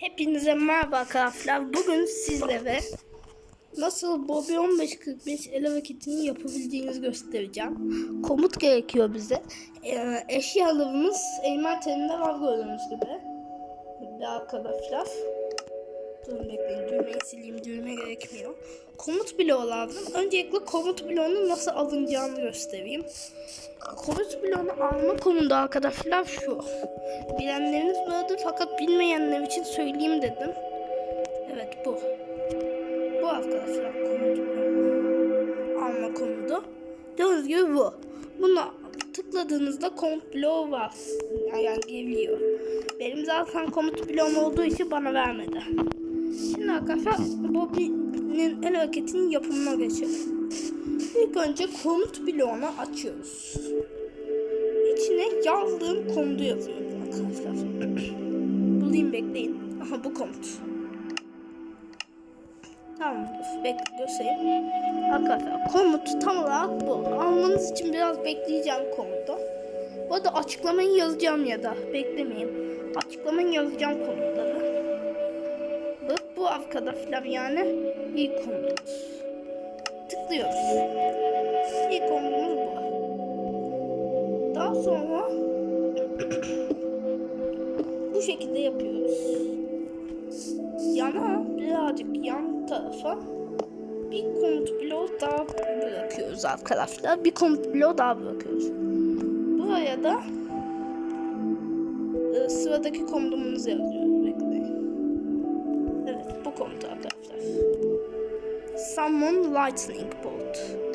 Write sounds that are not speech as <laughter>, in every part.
Hepinize merhaba arkadaşlar. Bugün sizlere nasıl Bobby 1545 ele vakitini yapabildiğinizi göstereceğim. Komut gerekiyor bize. Ee, eşyalarımız elma telinde var gördüğünüz gibi. Bir arkadaşlar. Düğmeyi sileyim. Düğme gerekmiyor. Komut bloğu lazım. Öncelikle komut bloğunu nasıl alınacağını göstereyim. Komut bloğunu alma konuda arkadaşlar şu. Bilenleriniz vardır fakat bilmeyenler için söyleyeyim dedim. Evet bu. Bu arkadaşlar komut. Alma konuda. Gördüğünüz gibi bu. Buna tıkladığınızda komut bloğu var. Yani geliyor. Benim zaten komut bloğum olduğu için bana vermedi. Şimdi arkadaşlar Bobby'nin el hareketinin yapımına geçelim. İlk önce komut bloğunu açıyoruz. İçine yazdığım komutu yazıyorum arkadaşlar. Bulayım bekleyin. Aha bu komut. Tamamdır. Bekle göstereyim. Arkadaşlar komut tam olarak bu. Almanız için biraz bekleyeceğim komutu. Bu arada açıklamayı yazacağım ya da beklemeyin. Açıklamayı yazacağım komutları. Bu arkadaşlar yani ilk komutumuz. Tıklıyoruz. İlk komutumuz bu. Daha sonra <clears throat> bu şekilde yapıyoruz. Yana birazcık yan tarafa bir komut bloğu daha bırakıyoruz arkadaşlar. Bir komut bloğu daha bırakıyoruz. Buraya da e, sıradaki komutumuzu yazıyoruz. Summon Lightning Bolt.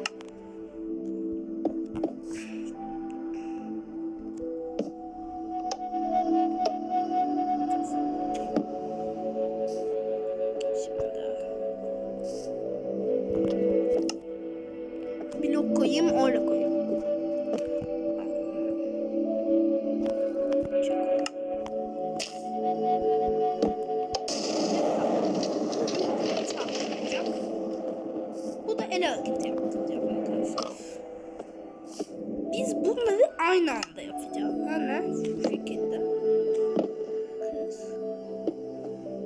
El hareketi yapacağım arkadaşlar. Biz bunları aynı anda yapacağız. Hemen şu şekilde.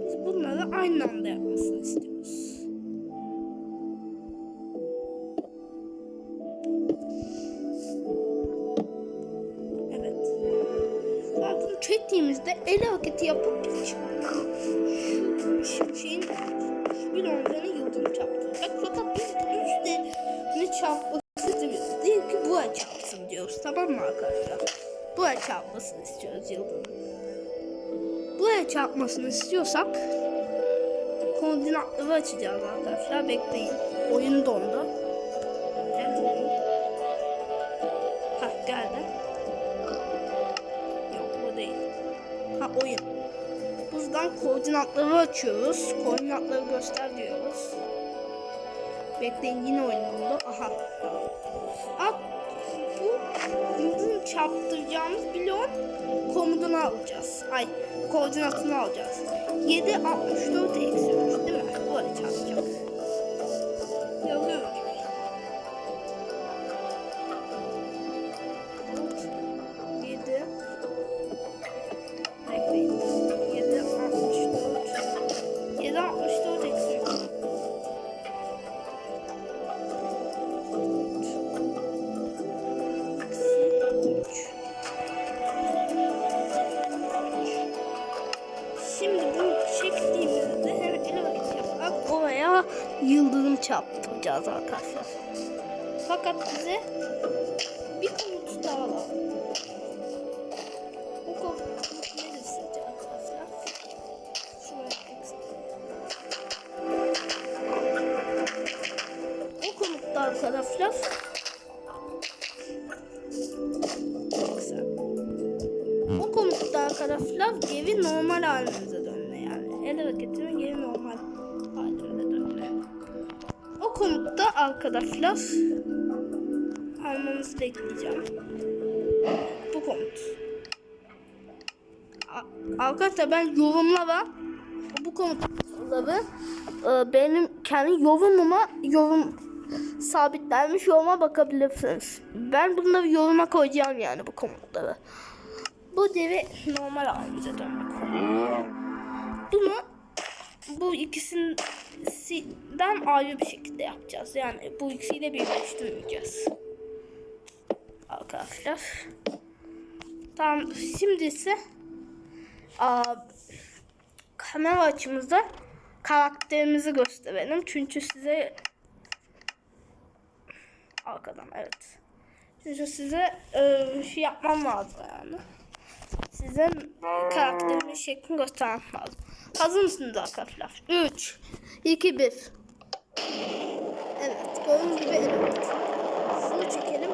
Biz bunları aynı anda yapmasını istiyoruz. Evet. Sonra bunu çektiğimizde el hareketi yapıp şu, şu şeyin şu bir onlarını yıldırım çarptıracak. Fakat biz bunun üstüne çarpmak istemiyoruz. Değil ki bu ay çarpsın diyoruz. Tamam mı arkadaşlar? Bu ay çarpmasını istiyoruz yıldırım. Bu ay çarpmasını istiyorsak koordinatları açacağız arkadaşlar. Bekleyin. Oyun dondu. Geldi. Hah geldi. Yok bu değil. Ha oyun. Buradan koordinatları açıyoruz. Koordinatları göster diyoruz. Bekleyin yine oyun oldu. Aha. At, bu yıldızın çarptıracağımız bloğun komutunu alacağız. Ay koordinatını alacağız. 7 64 eksi 3 değil mi? Böyle çarpacak. Yazıyorum. Yıldırım çarptıracağız arkadaşlar. Fakat bize bir komut daha lazım. O komut neresi arkadaşlar? Şuraya O komutta arkadaşlar. O komutta arkadaşlar geri normal halimize dönme yani. El hareketinin arkadaşlar almanızı bekleyeceğim. Bu komut. Arkadaşlar ben yorumlara bu komutları e, benim kendi yorumuma yorum sabitlenmiş yoruma bakabilirsiniz. Ben bunları yoruma koyacağım yani bu komutları. Bu devi normal halimize dönmek. bunu bu ikisinden ayrı bir şekilde yapacağız. Yani bu ikisiyle birleştirmeyeceğiz. Arkadaşlar. Tamam şimdi ise kamera açımızda karakterimizi gösterelim. Çünkü size arkadan evet. Çünkü size e, şey yapmam lazım yani. Sizin karakterimin şeklini göstermem lazım. Hazır mısınız arkadaşlar? 3, 2, 1. Evet, gördüğünüz gibi evet. Şunu çekelim.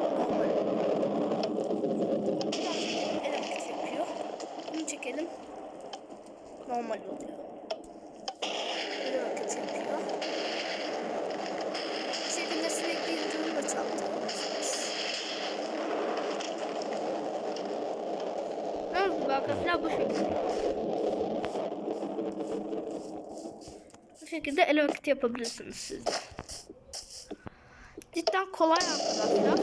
Evet yapıyor. Bunu çekelim. Normal oluyor. Böyle vakit yapıyor. Bu şekilde sürekli yıldırımla çarptırıyorsunuz. Gördüğünüz gibi arkadaşlar bu şekilde. Bu şekilde el vakit yapabilirsiniz siz de. Cidden kolay arkadaşlar.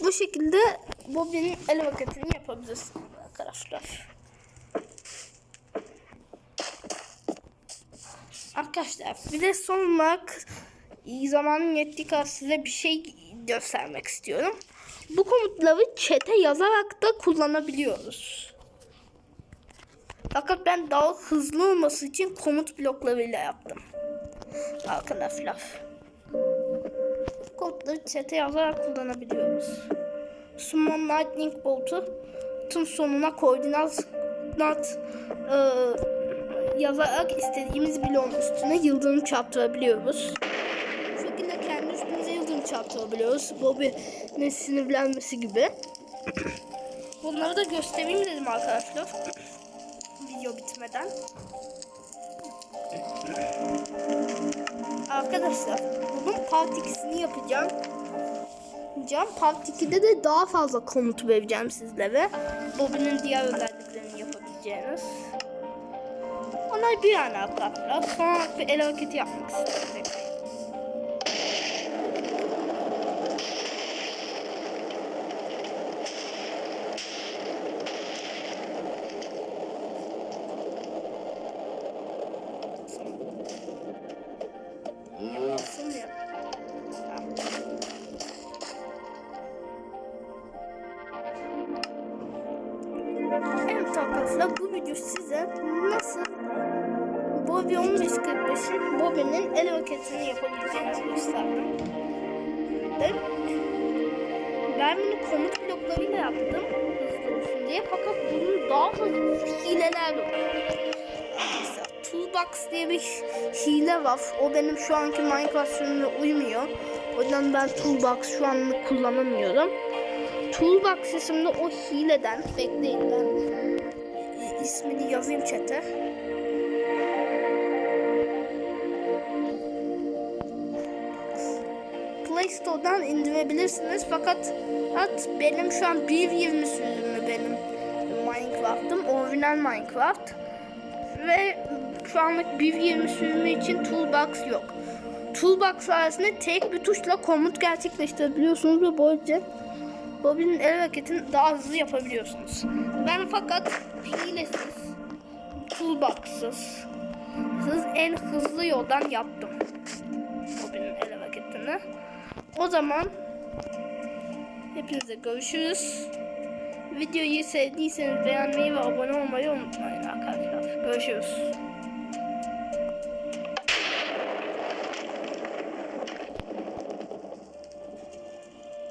Bu şekilde bobinin el vakitini yapabilirsiniz arkadaşlar. Arkadaşlar bir de son olarak iyi zamanın yettiği kadar size bir şey göstermek istiyorum. Bu komutları çete yazarak da kullanabiliyoruz. Fakat ben daha hızlı olması için komut bloklarıyla yaptım. Arkadaşlar. Komutları çete yazarak kullanabiliyoruz. Summon Lightning Bolt'u tüm sonuna koordinat nat, e, yazarak istediğimiz bloğun üstüne yıldırım çarptırabiliyoruz. Bu şekilde kendi üstümüze yıldırım çarptırabiliyoruz. Bobby'nin sinirlenmesi gibi. Bunları da göstereyim dedim arkadaşlar. Video bitmeden. Arkadaşlar bunun part 2'sini yapacağım. Yapacağım. Part 2'de de daha fazla komut vereceğim sizlere. Bobby'nin diğer özelliklerini yapabileceğiniz. Onlar bir yana arkadaşlar. Sonra bir el hareketi yapmak istedim. Evet arkadaşlar bu video size nasıl Bobby 1545'in Bobby'nin el hareketini yapabileceğinizi gösterdim. Ben, ben bunu komut bloklarıyla yaptım hızlı olsun diye fakat bunun daha hızlı hileler var. Mesela Toolbox diye bir hile var. O benim şu anki Minecraft sürümüne uymuyor. O yüzden ben Toolbox şu anlık kullanamıyorum. Toolbox isimli o hileden bekleyin ben ismini yazayım chat'e. Play Store'dan indirebilirsiniz fakat at benim şu an 1.20 sürümü benim Minecraft'ım orijinal Minecraft ve şu anlık 1.20 sürümü için Toolbox yok. Toolbox sayesinde tek bir tuşla komut gerçekleştirebiliyorsunuz ve böylece Bobby'nin el hareketini daha hızlı yapabiliyorsunuz. Ben fakat hilesiz, toolbox'sız, hız en hızlı yoldan yaptım. Bobby'nin el hareketini. O zaman hepinize görüşürüz. Videoyu sevdiyseniz beğenmeyi ve abone olmayı unutmayın arkadaşlar. Görüşürüz.